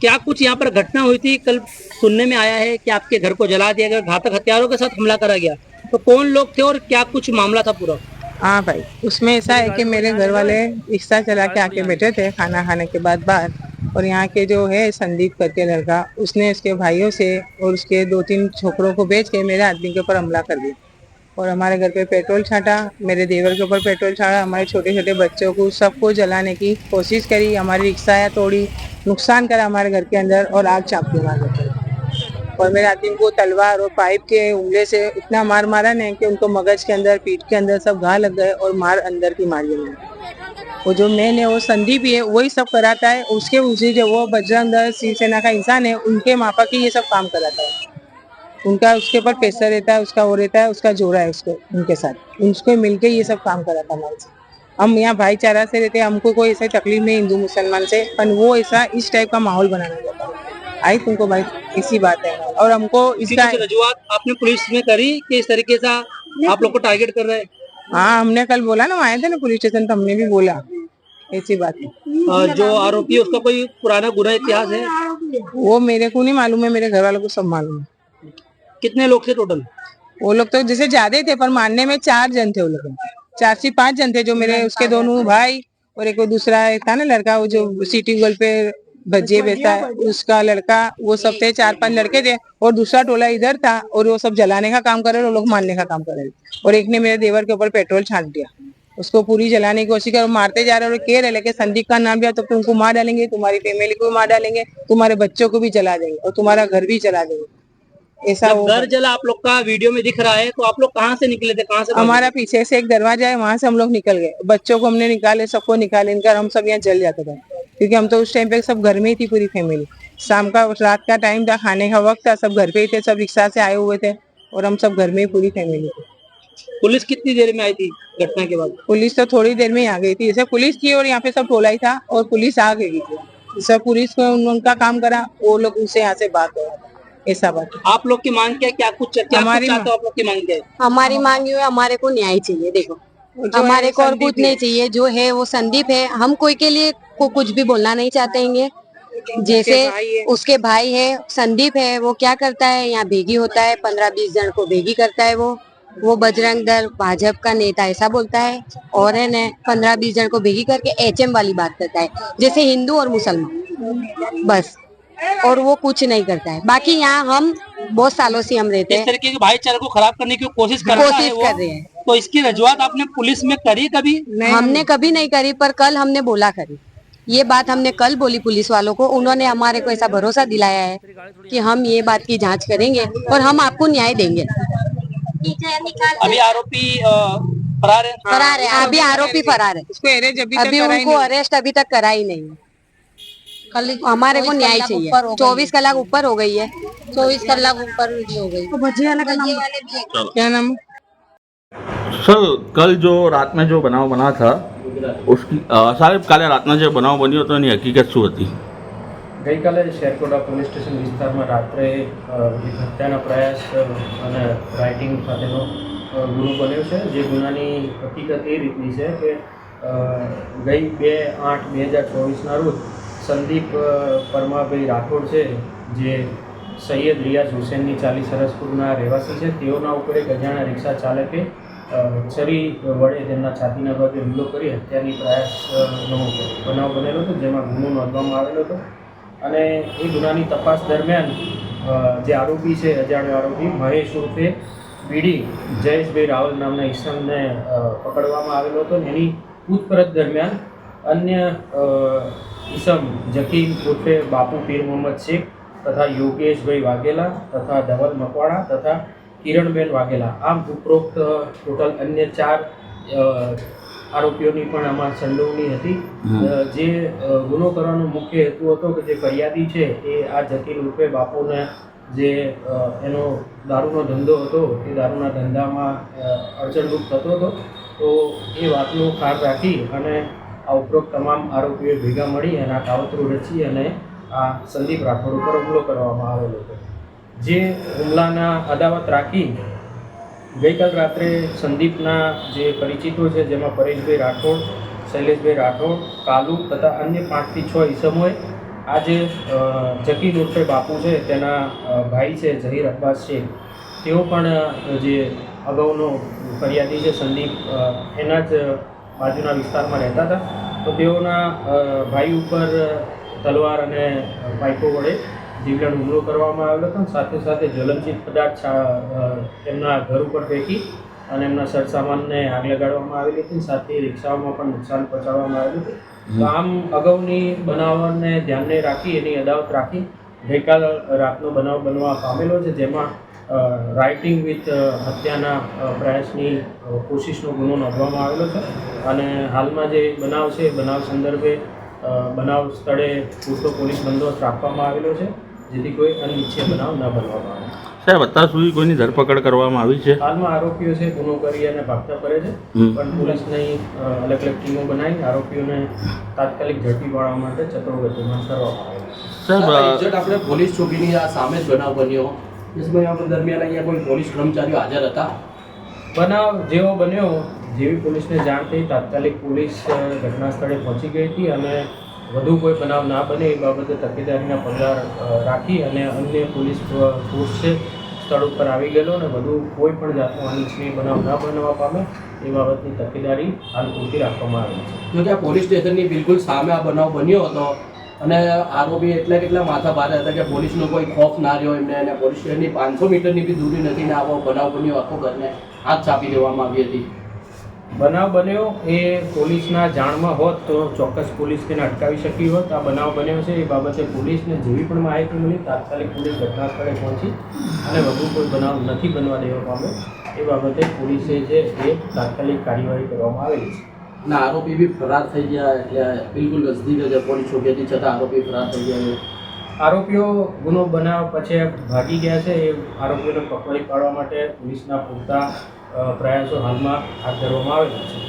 क्या कुछ यहाँ पर घटना हुई थी? कल सुनने में आया है कि आपके घर को जला दिया गया, घातक हथियारों के साथ हमला करा गया। तो कौन लोग थे और क्या कुछ मामला था पूरा? हाँ भाई, उसमें ऐसा है कि मेरे घर वाले रिक्शा चला के आके बैठे थे, खाना खाने के बाद बाहर। और यहाँ के जो है संदीप करके लड़का, उसने उसके भाइयों से और उसके दो तीन छोकरों को बेच के मेरे आदमी के ऊपर हमला कर दिया। और हमारे घर पे पेट्रोल छाटा, मेरे देवर के ऊपर पेट्रोल छाटा, हमारे छोटे छोटे बच्चों को सबको जलाने की कोशिश करी, हमारी रिक्शाया तोड़ी नुकसान करा हमारे घर के अंदर और आग चाप हमारे घर और मेरे आदमी को तलवार और पाइप के उंगले से इतना मार मारा ने कि उनको मगज के अंदर, पीठ के अंदर सब घा लग गए और मार अंदर की मारी उन्होंने वो जो मेन है वो संदीप ही वही सब कराता है, उसके उसी जो वो बजरंग दल, शिवसेना का इंसान है, उनके माफक ही ये सब काम कराता है। उनका उसके ऊपर पैसा रहता है उसका वो रहता है उसका जोड़ा है उसको उनके साथ। उसको मिलके ये सब काम कराता हमारे से। हम यहाँ भाईचारा से रहते हैं हमको कोई ऐसा तकलीफ़ नहीं हिंदू मुसलमान से पर वो ऐसा इस टाइप का माहौल बनाना चाहता है। आई तुमको भाई इसी बात है। और हमको इसका कुछ रजुआत आपने पुलिस में करी कि इस तरीके से आप लोग को टारगेट कर रहे हैं? हाँ हमने कल बोला ना आए थे ना पुलिस स्टेशन तो हमने भी बोला। ऐसी बात है। जो आरोपी है उसका कोई पुराना गुना इतिहास है? वो मेरे को नहीं मालूम है मेरे घर वालों को सब मालूम है। कितने लोग थे टोटल वो लोग तो जैसे ज़्यादा ही थे, पर मानने में चार जन थे वो लोग। चार से पाँच जन थे जो मेरे, उसके दोनों भाई और एक दूसरा था ना लड़का, वो जो सिटी गूगल पे भज्जे बेचता है, उसका लड़का, वो सब थे, चार पाँच लड़के थे। और दूसरा टोला इधर था और वो सब जलाने का काम कर रहे और लोग मारने का काम कर रहे और एक ने मेरे देवर के ऊपर पेट्रोल छाट दिया। उसको पूरी जलाने की कोशिश कर मारते जा रहे और कह रहे लेकिन संदीप का नाम लिया तो तुमको मार डालेंगे, तुम्हारी फैमिली को मार डालेंगे, तुम्हारे बच्चों को भी जला देंगे और तुम्हारा घर भी जला देंगे। ऐसा घर जला आप लोग का वीडियो में दिख रहा है तो आप लोग कहाँ से निकले थे कहाँ से हमारा पीछे से एक दरवाज़ा है वहाँ से हम लोग निकल गए। बच्चों को हमने निकाले सबको निकाले इनका हम सब यहाँ जल जाते थे। क्योंकि हम तो उस टाइम पे सब घर में ही थी पूरी फैमिली शाम का रात का टाइम था खाने का वक्त था सब घर पे ही थे सब रिक्शा से आए हुए थे और हम सब घर में ही पूरी फैमिली थी। पुलिस कितनी देर में आई थी घटना के बाद? पुलिस तो थोड़ी देर में ही आ गई थी। जैसे पुलिस थी और यहाँ पे सब टोला ही था और पुलिस आ गई थी। सब पुलिस को उनका काम करा वो लोग उनसे यहाँ से बात हो ऐसा बात आप लोग की मांग क्या क्या कुछ क्या कुछ हमारी आप लोग की मांग क्या है? हमारी मांग ये है हमारे को न्याय चाहिए देखो। हमारे को और कुछ नहीं चाहिए जो है वो संदीप है। हम कोई के लिए को कुछ भी बोलना नहीं चाहते हैं। जैसे भाई उसके भाई है संदीप है वो क्या करता है यहाँ भेगी होता है पंद्रह बीस जन को भेगी करता है वो। वो बजरंग दल भाजपा का नेता ऐसा बोलता है। और है न पंद्रह बीस जन को भेगी करके एचएम वाली बात करता है। जैसे हिंदू और मुसलमान। बस। और वो कुछ नहीं करता है। बाकी यहाँ हम बहुत सालों से हम रहते इस हैं। तरीके के भाईचारे को खराब करने की कोशिश कर कोशिश कर रहे हैं। तो इसकी रजुआत आपने पुलिस में करी कभी? नहीं। हमने कभी नहीं करी पर कल हमने बोला करी। ये बात हमने कल बोली पुलिस वालों को। उन्होंने हमारे को ऐसा भरोसा दिलाया है कि हम ये बात की जाँच करेंगे और हम आपको न्याय देंगे। अभी आरोपी फरार है? फरार है। अभी आरोपी फरार है। अभी उनको अरेस्ट अभी तक करा ही नहीं। है कल हमारे को न्याय चाहिए चौबीस कलाक ऊपर हो गई है चौबीस कलाक ऊपर हो गई क्या नाम સર કલ જો રાતના જો બનાવ બના था उसकी અ, સાહેબ કાલે રાતના જે બનાવ બન્યો હતો એની હકીકત શું હતી ગઈકાલે શેરકોટા પોલીસ સ્ટેશન વિસ્તારમાં રાત્રે અ, એક હત્યાના પ્રયાસ અ, અને રાઇટિંગ સાથેનો અ, ગુનો બન્યો છે જે ગુનાની હકીકત એ રીતની છે કે અ, ગઈ બે આઠ બે હજાર ચોવીસના રોજ સંદીપ પરમાભાઈ રાઠોડ છે, જે સૈયદ રિયાઝ હુસેનની ચાલી સરસપુરના રહેવાસી છે. તેઓના ઉપર એક અજાણા રિક્ષા ચાલકે છરી વડે તેમના છાતીના ભાગે હુમલો કરી હત્યાની પ્રયાસનો બનાવ બનેલો હતો, જેમાં ગુનો નોંધવામાં આવેલો હતો. અને એ ગુનાની તપાસ દરમિયાન જે આરોપી છે, અજાણ્યો આરોપી, મહેશ ઉર્ફે બીડી જયેશભાઈ રાવલ નામના ઈસમને પકડવામાં આવેલો હતો. એની પૂછપરછ દરમિયાન અન્ય અ, ઈસમ જકીમ ઉર્ફે બાપુ પીર મોહમ્મદ શેખ તથા યોગેશભાઈ વાઘેલા તથા ધવલ મકવાણા તથા કિરણબેન વાઘેલા. આમ ઉપરોક્ત ટોટલ અન્ય ચાર આરોપીઓની પણ આમાં સંડોવણી હતી. જે ગુનો કરવાનો મુખ્ય હેતુ હતો કે જે ફરિયાદી છે એ આ જકીલ રૂપે બાપુને જે એનો દારૂનો ધંધો હતો એ દારૂના ધંધામાં અડચણરૂપ થતો હતો. તો એ વાતનું ખાર રાખી અને આ ઉપરોક્ત તમામ આરોપીઓ ભેગા મળી અને આ કાવતરું રચી અને આ સંદીપ રાઠોડ ઉપર હુમલો કરવામાં આવેલો હતો. જે હુમલાના અદાવત રાખી ગઈકાલ રાત્રે સંદીપના જે પરિચિતો છે, જેમાં પરેશભાઈ રાઠોડ, શૈલેષભાઈ રાઠોડ, કાલુ તથા અન્ય પાંચથી છ ઈસમોએ આ જે જકી ઉર્ફે બાપુ છે, તેના ભાઈ છે ઝહીર અબ્બાસ શેખ તેઓ પણ જે અગાઉનો ફરિયાદી છે, સંદીપ એના જ બાજુના વિસ્તારમાં રહેતા હતા. તો તેઓના ભાઈ ઉપર તલવાર અને પાઇપો વડે જીવલેણ હુમલો કરવામાં આવેલો હતો. સાથે સાથે જ્વલનશીલ પદાર્થ તેમના ઘર ઉપર ફેંકી અને એમના સરસામાનને આગ લગાડવામાં આવેલી હતી. સાથે રિક્ષાઓમાં પણ નુકસાન પહોંચાડવામાં આવેલું હતું. તો આમ અગાઉની બનાવને ધ્યાને રાખી એની અદાવત રાખી ગઈકાલ રાતનો બનાવ બનવા પામેલો છે જેમાં રાઇટિંગ વિથ હત્યાના પ્રયાસની કોશિશનો ગુનો નોંધવામાં આવેલો છે. અને હાલમાં જે બનાવ છે બનાવ સંદર્ભે બનાવ સ્થળે પૂરતો પોલીસ બંદોબસ્ત રાખવામાં આવેલો છે જેથી કોઈ અનિચ્છે બનાવ ન બનવામાં આવે. સાહેબ અત્યાર સુધી કોઈની ધરપકડ કરવામાં આવી છે? હાલમાં આરોપીઓ છે ગુનો કરી અને ભાગતા ફરે છે. પણ પોલીસની અલગ અલગ ટીમો બનાવી આરોપીઓને તાત્કાલિક ઝડપી પાડવા માટે ચક્રો ગતિમાન કરવામાં આવે છે. સાહેબ આપણે પોલીસ ચોકીની આ સામે જ બનાવ બન્યો. દરમિયાન અહીંયા કોઈ પોલીસ કર્મચારીઓ હાજર હતા? બનાવ જેવો બન્યો જેવી પોલીસને જાણ થઈ તાત્કાલિક પોલીસ ઘટના સ્થળે પહોંચી ગઈ હતી અને વધુ કોઈ બનાવ ના બને એ બાબતે તકેદારીના પગલાં રાખી અને અન્ય પોલીસ ફોર્સ છે સ્થળ ઉપર આવી ગયેલો અને વધુ કોઈ પણ જાતનો અનિચ્છનીય બનાવ ન બનવા પામે એ બાબતની તકેદારી હાલ પૂરતી રાખવામાં આવી છે. જો કે આ પોલીસ સ્ટેશનની બિલકુલ સામે આ બનાવ બન્યો હતો અને આરોપી એટલા કેટલા માથા ભારે હતા કે પોલીસનો કોઈ ખોફ ના રહ્યો એમને અને પોલીસ સ્ટેશનની પાંચસો મીટરની બી દૂરી નથી ને આવો બનાવ બન્યો, આખો ઘરને હાથ ચાપી દેવામાં આવી હતી. બનાવ બન્યો એ પોલીસના જાણમાં હોત તો ચોક્કસ પોલીસ તેને અટકાવી શકી હોત. આ બનાવ બન્યો છે એ બાબતે પોલીસને જેવી પણ માહિતી મળી, તાત્કાલિક પોલીસ ઘટના સ્થળે પહોંચી અને વધુ કોઈ બનાવ નથી બનવા દેવા પામ્યો એ બાબતે પોલીસે જે એ તાત્કાલિક કાર્યવાહી કરવામાં આવેલી છે. અને આરોપી બી ફરાર થઈ ગયા એટલે બિલકુલ નજદીક ગજર પોલીસ ચોકીથી છતાં આરોપી ફરાર થઈ ગયા છે. આરોપીઓ ગુનો બનાવ પછી ભાગી ગયા છે, એ આરોપીઓને પકડી પાડવા માટે પોલીસના પૂરતા પ્રયાસો હાલમાં હાથ ધરવામાં આવેલા છે.